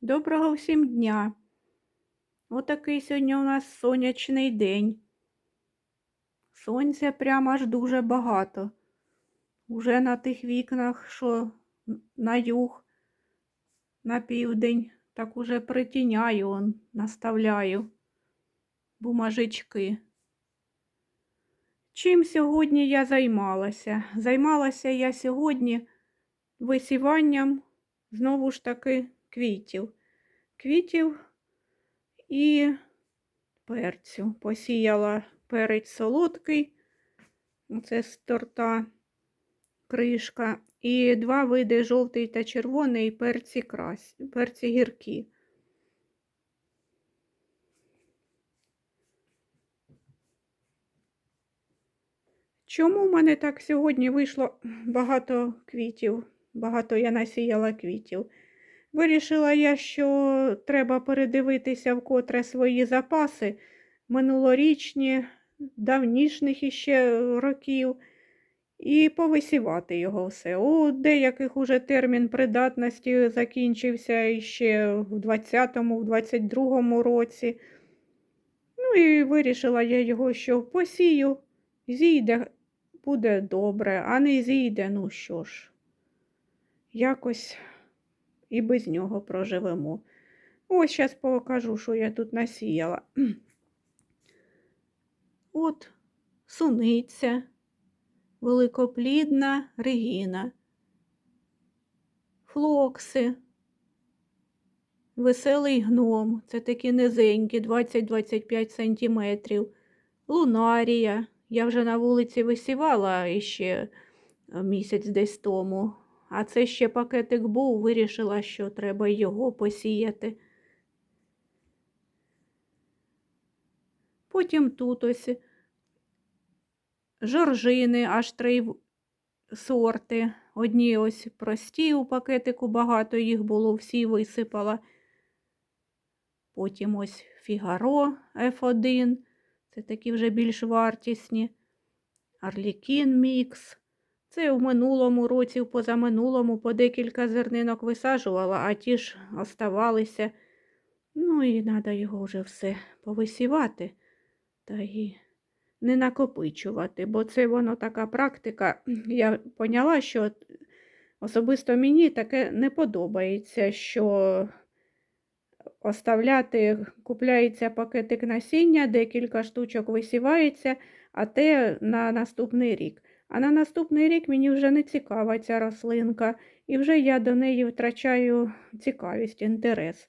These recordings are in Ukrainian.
Доброго всім дня. Отакий сьогодні у нас сонячний день. Сонця прямо аж дуже багато. Уже на тих вікнах, що на юг, на південь, так уже притіняю, он, наставляю бумажечки. Чим сьогодні я займалася? Займалася я сьогодні висіванням, знову ж таки, квітів. Квітів і перцю. Посіяла перець солодкий, це з торта кришка, і два види жовтий та червоний перці крась, перці гіркі. Чому в мене так сьогодні вийшло багато квітів? Багато я насіяла квітів. Вирішила я, що треба передивитися вкотре свої запаси минулорічні, давнішніх іще років, і повисівати його все. У деяких уже термін придатності закінчився іще в 20-му, в 22-му році. Ну і вирішила я його, що посію, зійде, буде добре, а не зійде, ну що ж, якось і без нього проживемо. Ось зараз покажу, що я тут насіяла. От суниця, великоплідна регіна, флокси, веселий гном, це такі низенькі, 20-25 сантиметрів, лунарія. Я вже на вулиці висівала іще місяць десь тому. А це ще пакетик був, вирішила, що треба його посіяти. Потім тут ось жоржини, аж три сорти. Одні ось прості у пакетику, багато їх було, всі висипала. Потім ось Фігаро F1, це такі вже більш вартісні. Арлікін мікс. Це в минулому році, в позаминулому по декілька зернинок висаджувала, а ті ж оставалися. Ну і треба його вже все повисівати та і не накопичувати, бо це воно така практика. Я поняла, що особисто мені таке не подобається, що оставляти, купляється пакетик насіння, декілька штучок висівається, а те на наступний рік. А на наступний рік мені вже не цікава ця рослинка, і вже я до неї втрачаю цікавість, інтерес.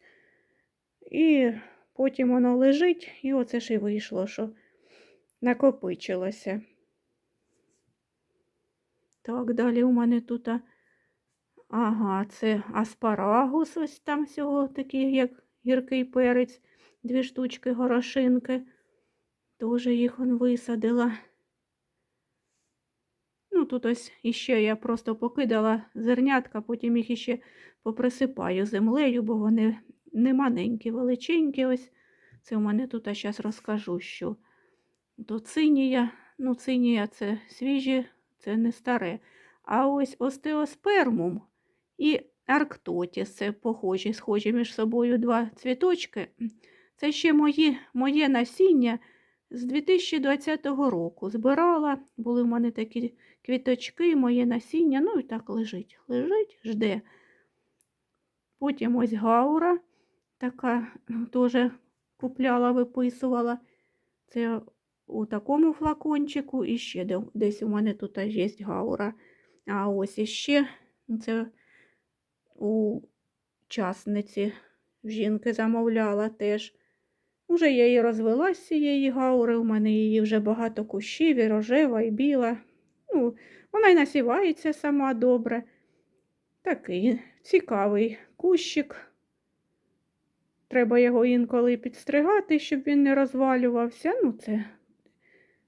І потім воно лежить, і оце ж і вийшло, що накопичилося. Так, далі у мене тут, ага, це аспарагус, ось там всього такий, як гіркий перець, дві штучки горошинки. Теж їх он висадила. Тут ось іще я просто покидала зернятка, потім їх іще поприсипаю землею, бо вони не маленькі, величенькі. ось. Це у мене тут, а зараз розкажу, що то цинія, ну, цинія це свіжі, це не старе. А ось остеоспермум і арктотіс, це похожі, схожі між собою два цвіточки. Це ще мої, моє насіння з 2020 року. Збирала, були в мене такі квіточки, моє насіння, ну і так лежить. Лежить, жде. Потім ось гаура, така теж купляла, виписувала. Це у такому флакончику і ще десь у мене тут є гаура. А ось іще це у частниці жінки замовляла теж. Уже я її розвела з цієї гаури, у мене її вже багато кущів, і рожева, і біла. Ну, Вона й насівається сама добре. Такий цікавий кущик. Треба його інколи підстригати, щоб він не розвалювався. Ну, це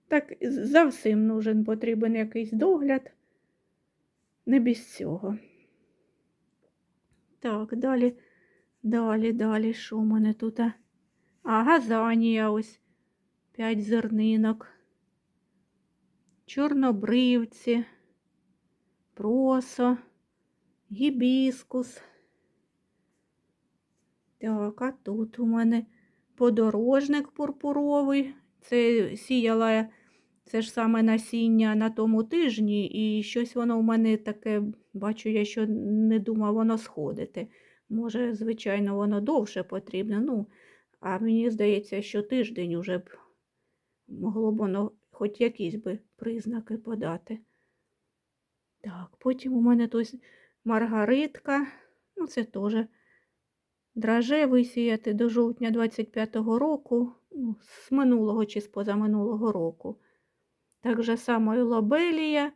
так за всім нужен потрібен якийсь догляд. Не без цього. Так, далі, далі, далі, що у мене тут? А газанія ось п'ять зернинок, чорнобривці, просо, гібіскус, Так, а тут у мене подорожник пурпуровий. Це сіяла це ж саме насіння на тому тижні, і щось воно в мене таке, бачу, я що не думав воно сходити. Може, звичайно, воно довше потрібно. Ну, а мені здається, що тиждень уже б могло б воно хоч якісь би признаки подати. Так, потім у мене тут маргаритка, ну це теж драже висіяти до жовтня 25-го року, ну, з минулого чи з позаминулого року. Так же само і лобелія,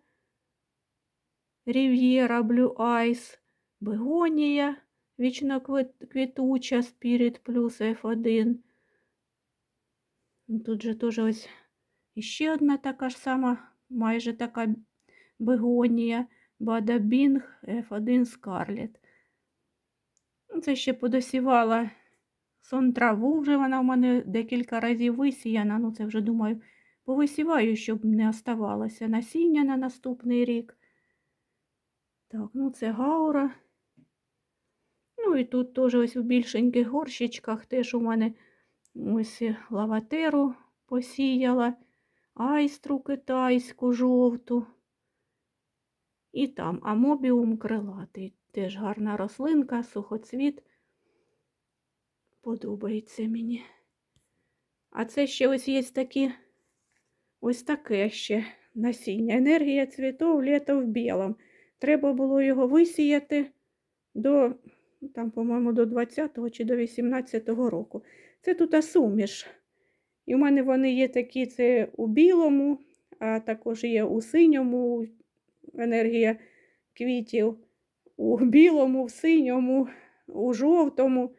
Рів'єра, Блю Айс, Бегонія, вічно квітуча, Спіріт плюс F1. Ну, Тут же теж ось іще одна така ж сама, майже така бегонія, Бадабінг F1 Скарлет. Ну, Це ще подосівала сон вже вона в мене декілька разів висіяна. Ну, це вже думаю, повисіваю, щоб не оставалося насіння на наступний рік. Так, ну це гаура. Ну і тут теж ось у більшеньких горщичках теж у мене ось лаватеру посіяла, айстру китайську жовту. І там амобіум крилатий. Теж гарна рослинка, сухоцвіт. Подобається мені. А це ще ось є такі, ось таке ще насіння. Енергія цвітов, літо в білому. Треба було його висіяти до, там, по-моєму, до 20-го чи до 18-го року. Це тут суміш. І в мене вони є такі, це у білому, а також є у синьому енергія квітів, у білому, в синьому, у жовтому.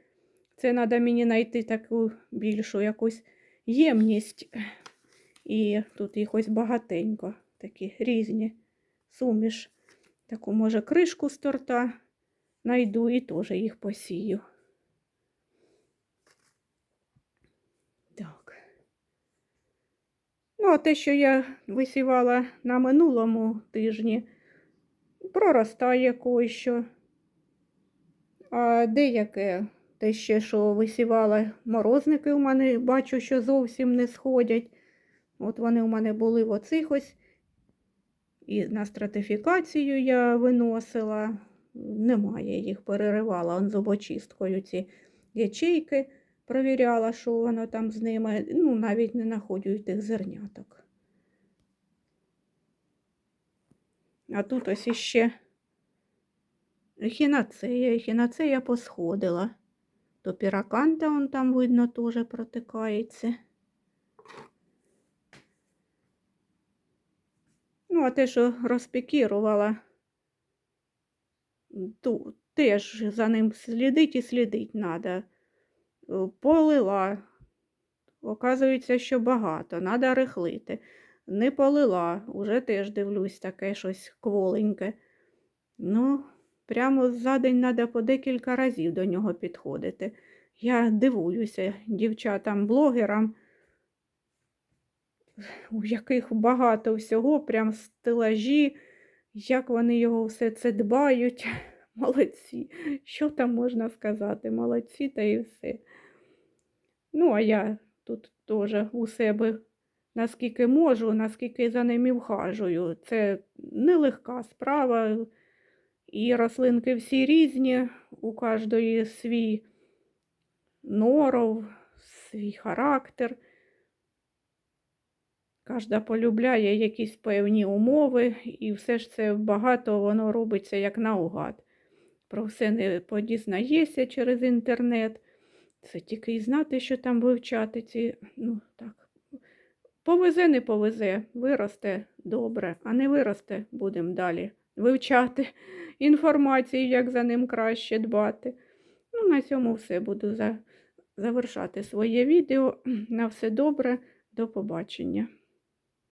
Це треба мені знайти таку більшу якусь ємність. І тут їх ось багатенько, такі різні суміш. Таку, може, кришку з торта знайду і теж їх посію. Так. Ну, а те, що я висівала на минулому тижні, проростає кое-що. А деяке те ще, що висівала морозники у мене, бачу, що зовсім не сходять. От вони у мене були в оцих ось. І на стратифікацію я виносила, немає їх, переривала зубочисткою ці ячейки, провіряла, що воно там з ними. Ну, навіть не знаходжу тих зерняток. А тут ось іще ехінацея. Ехінацея посходила. То піраканта он там видно теж протикається. Ну, а те, що розпікірувала, ту, теж за ним слідить і слідить треба. Полила. Оказується, що багато, треба рихлити. Не полила, уже теж дивлюсь таке щось кволеньке. Ну, прямо за день треба по декілька разів до нього підходити. Я дивуюся дівчатам-блогерам у яких багато всього, прям стелажі, як вони його все це дбають. Молодці. Що там можна сказати? Молодці та і все. Ну, а я тут теж у себе наскільки можу, наскільки за ними вхажую. Це нелегка справа. І рослинки всі різні, у кожної свій норов, свій характер. Кожна полюбляє якісь певні умови, і все ж це багато воно робиться як наугад. Про все не подізнаєшся через інтернет. Це тільки і знати, що там вивчати ці. Ну, так. Повезе, не повезе, виросте добре, а не виросте, будемо далі вивчати інформацію, як за ним краще дбати. Ну, на цьому все буду за... завершати своє відео. На все добре, до побачення.